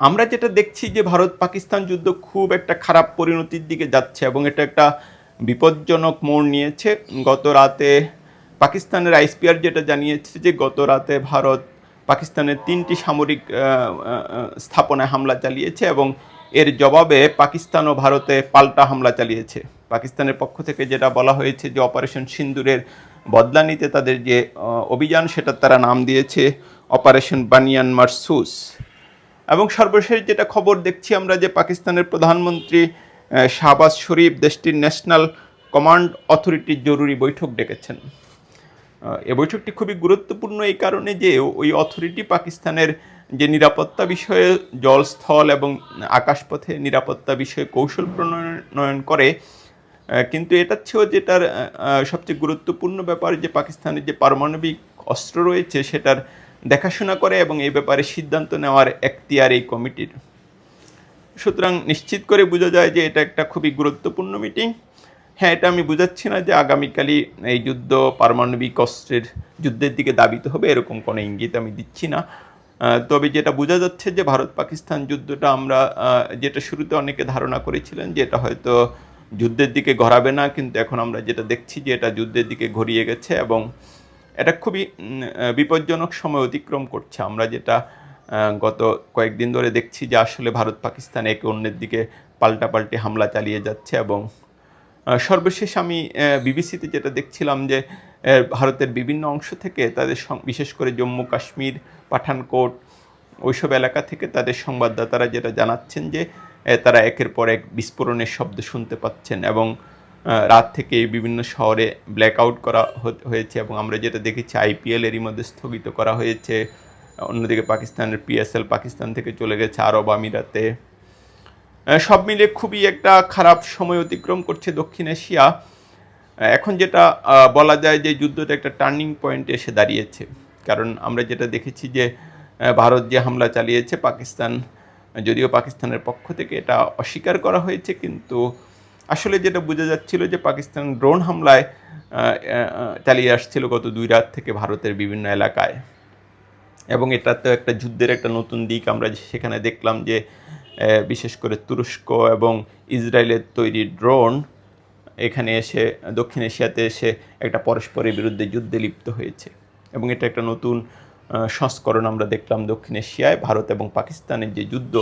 আমরা যেটা দেখছি যে ভারত পাকিস্তান যুদ্ধ খুব একটা খারাপ পরিণতির দিকে যাচ্ছে এবং এটা একটা বিপজ্জনক মোড় নিয়েছে। গত রাতে পাকিস্তানের আইসপিআর যেটা জানিয়েছে যে গত রাতে ভারত পাকিস্তানের তিনটি সামরিক স্থাপনায় হামলা চালিয়েছে এবং এর জবাবে পাকিস্তান ও ভারতে পাল্টা হামলা চালিয়েছে। পাকিস্তানের পক্ষ থেকে যেটা বলা হয়েছে যে অপারেশন সিন্দুরের বদলা নিতে তাদের যে অভিযান সেটার তারা নাম দিয়েছে অপারেশন বানিয়ান মারসুস। এবং সর্বশেষ যেটা খবর দেখছি আমরা যে পাকিস্তানের প্রধানমন্ত্রী শাহবাজ শরীফ দেশটির ন্যাশনাল কমান্ড অথরিটির জরুরি বৈঠক ডেকেছেন। এ বৈঠকটি খুবই গুরুত্বপূর্ণ এই কারণে যে ওই অথরিটি পাকিস্তানের যে নিরাপত্তা বিষয়ে জলস্থল এবং আকাশপথে নিরাপত্তা বিষয়ে কৌশল প্রণয়ন করে কিন্তু এটা ছিল যেটার সবচেয়ে গুরুত্বপূর্ণ ব্যাপার যে পাকিস্তানের যে পারমাণবিক অস্ত্র রয়েছে সেটার দেখাশোনা করে এবং এই ব্যাপারে সিদ্ধান্ত নেওয়ার এখতিয়ার এই কমিটির। সুতরাং নিশ্চিত করে বোঝা যায় যে এটা একটা খুবই গুরুত্বপূর্ণ মিটিং। হ্যাঁ এটা আমি বুঝাচ্ছি না যে আগামীকালই এই যুদ্ধ পারমাণবিক অস্ত্রের যুদ্ধের দিকে দাবিত হবে, এরকম কোনো ইঙ্গিত আমি দিচ্ছি না। তবে যেটা বোঝা যাচ্ছে যে ভারত পাকিস্তান যুদ্ধটা আমরা যেটা শুরুতে অনেকে ধারণা করেছিলেন যে এটা হয়তো যুদ্ধের দিকে ঘরাবে না, কিন্তু এখন আমরা যেটা দেখছি যে এটা যুদ্ধের দিকে ঘুরিয়ে গেছে এবং এটা খুবই বিপজ্জনক সময় অতিক্রম করছে। আমরা যেটা গত কয়েকদিন ধরে দেখছি যে আসলে ভারত পাকিস্তান একে অন্যের দিকে পাল্টাপাল্টি হামলা চালিয়ে যাচ্ছে এবং সর্বশেষ আমি বিবিসিতে যেটা দেখছিলাম যে ভারতের বিভিন্ন অংশ থেকে তাদের বিশেষ করে জম্মু কাশ্মীর, পাঠানকোট, ওইসব এলাকা থেকে তাদের সংবাদদাতারা যেটা জানাচ্ছেন যে তারা একের পর এক বিস্ফোরণের শব্দ শুনতে পাচ্ছেন এবং রাত থেকে বিভিন্ন শহরে ব্ল্যাকআউট করা হ- হয়েছে এবং আমরা যেটা দেখেছি আইপিএল এরই মধ্যে স্থগিত করা হয়েছে। অন্যদিকে পাকিস্তানের পিএসএল পাকিস্তান থেকে চলে গেছে আরব আমিরাতে। সব মিলে খুবই একটা খারাপ সময় অতিক্রম করছে দক্ষিণ এশিয়া। এখন যেটা বলা যায় যে যুদ্ধটা একটা টার্নিং পয়েন্টে এসে দাঁড়িয়েছে। কারণ আমরা যেটা দেখেছি যে ভারত যে হামলা চালিয়েছে পাকিস্তান, যদিও পাকিস্তানের পক্ষ থেকে এটা অস্বীকার করা হয়েছে, কিন্তু আসলে যেটা বোঝা যাচ্ছিল যে পাকিস্তান ড্রোন হামলায় চালিয়ে আসছিল গত দুই রাত থেকে ভারতের বিভিন্ন এলাকায়। এবং এটা তো একটা যুদ্ধের একটা নতুন দিক। আমরা সেখানে দেখলাম যে বিশেষ করে তুরস্ক এবং ইসরায়েলের তৈরি ড্রোন, এখানে এসে, দক্ষিণ এশিয়াতে এসে একটা পরস্পরের বিরুদ্ধে যুদ্ধে লিপ্ত হয়েছে। এবং এটা একটা নতুন সংস্করণ আমরা দেখলাম দক্ষিণ এশিয়ায়। ভারত এবং পাকিস্তানের যে যুদ্ধ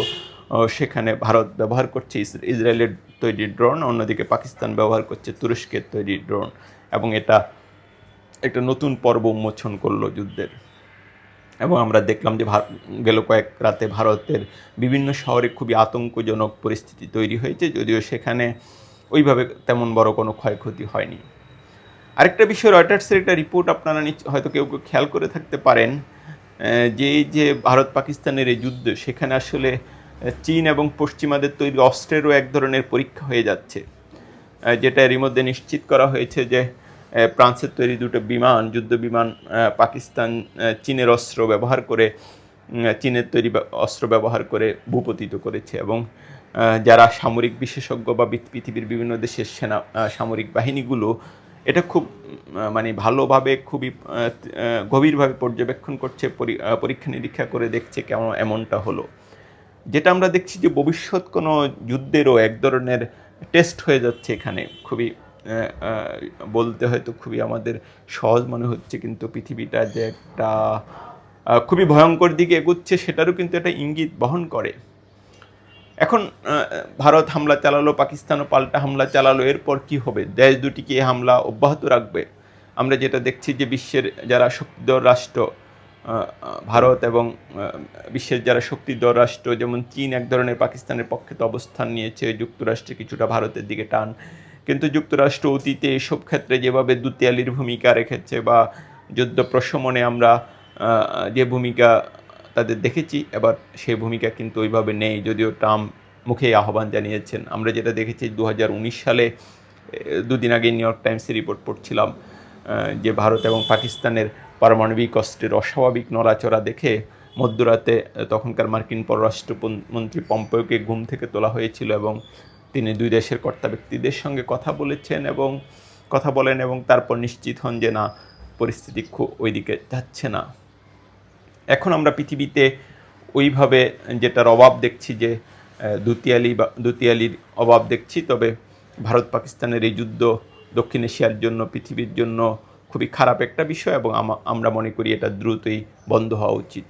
সেখানে ভারত ব্যবহার করছে। ইসরায়েলের তৈরি ড্রোন, অন্যদিকে পাকিস্তান ব্যবহার করছে তুরস্কের তৈরি ড্রোন। এবং এটা একটা নতুন পর্ব উন্মোচন করল যুদ্ধের। এবং আমরা দেখলাম যে গেল কয়েক রাতে ভারতের বিভিন্ন শহরে খুবই আতঙ্কজনক পরিস্থিতি তৈরি হয়েছে, যদিও সেখানে ওইভাবে তেমন বড় কোনো ক্ষয়ক্ষতি হয়নি। আরেকটা বিষয়, রয়টার্সের একটা রিপোর্ট আপনারা হয়তো কেউ কেউ খেয়াল করে থাকতে পারেন যে যে ভারত পাকিস্তানের এই যুদ্ধ, সেখানে আসলে চীন এবং পশ্চিমাদের তৈরি অস্ত্রেরও এক ধরনের পরীক্ষা হয়ে যাচ্ছে। যেটা এরই মধ্যে নিশ্চিত করা হয়েছে যে ফ্রান্সের তৈরি দুটো বিমান, যুদ্ধ বিমান পাকিস্তান চীনের অস্ত্র ব্যবহার করে চীনের তৈরি অস্ত্র ব্যবহার করে ভূপতিত করেছে এবং যারা সামরিক বিশেষজ্ঞ বা পৃথিবীর বিভিন্ন দেশের সেনা সামরিক বাহিনীগুলো, এটা খুব মানে ভালোভাবে খুবই গভীরভাবে পর্যবেক্ষণ করছে পরীক্ষা নিরীক্ষা করে দেখছে কেমন, এমনটা হলো। যেটা আমরা দেখছি যে ভবিষ্যৎ কোনো যুদ্ধেরও এক ধরনের টেস্ট হয়ে যাচ্ছে এখানে। খুবই বলতে হয়তো খুবই আমাদের সহজ মনে হচ্ছে, কিন্তু পৃথিবীটা যে একটা খুবই ভয়ঙ্কর দিকে এগুচ্ছে সেটারও কিন্তু একটা ইঙ্গিত বহন করে। এখন ভারত হামলা চালালো, পাকিস্তানও পাল্টা হামলা চালালো, এরপর কি হবে? দেশ দুটিকে হামলা অব্যাহত রাখবে। আমরা যেটা দেখছি যে বিশ্বের যারা শক্তিধর রাষ্ট্র ভারত এবং বিশ্বের যারা শক্তিধর রাষ্ট্র, যেমন চীন এক ধরনের পাকিস্তানের পক্ষে তো অবস্থান নিয়েছে, যুক্তরাষ্ট্রে কিছুটা ভারতের দিকে টান। কিন্তু যুক্তরাষ্ট্র অতীতে এসব ক্ষেত্রে যেভাবে দুতিয়ালির ভূমিকা রেখেছে বা যুদ্ধ প্রশমনে আমরা যে ভূমিকা তাদের দেখেছি, এবার সেই ভূমিকা কিন্তু ওইভাবে নেই, যদিও ট্রাম্প মুখেই আহ্বান জানিয়েছেন। আমরা যেটা দেখেছি দু হাজার উনিশ সালে দুদিন আগে নিউ ইয়র্ক টাইমসে রিপোর্ট পড়ছিলাম যে ভারত এবং পাকিস্তানের পারমাণবিক অস্ত্রের অস্বাভাবিক নড়াচড়া দেখে মধ্যরাতে তখনকার মার্কিন পররাষ্ট্র মন্ত্রী পম্পেওকে ঘুম থেকে তোলা হয়েছিল এবং তিনি দুই দেশের কর্তা ব্যক্তিদের সঙ্গে কথা বলেছেন এবং কথা বলেন এবং তারপর নিশ্চিত হন যে না, পরিস্থিতি খুব ওইদিকে যাচ্ছে না। এখন আমরা পৃথিবীতে ওইভাবে যেটার অভাব দেখছি যে দুতিয়ালি বা, দুতিয়ালির অভাব দেখছি, তবে ভারত পাকিস্তানের এই যুদ্ধ দক্ষিণ এশিয়ার জন্য, পৃথিবীর জন্য খুবই খারাপ একটা বিষয় এবং আমরা মনে করি এটা দ্রুতই বন্ধ হওয়া উচিত।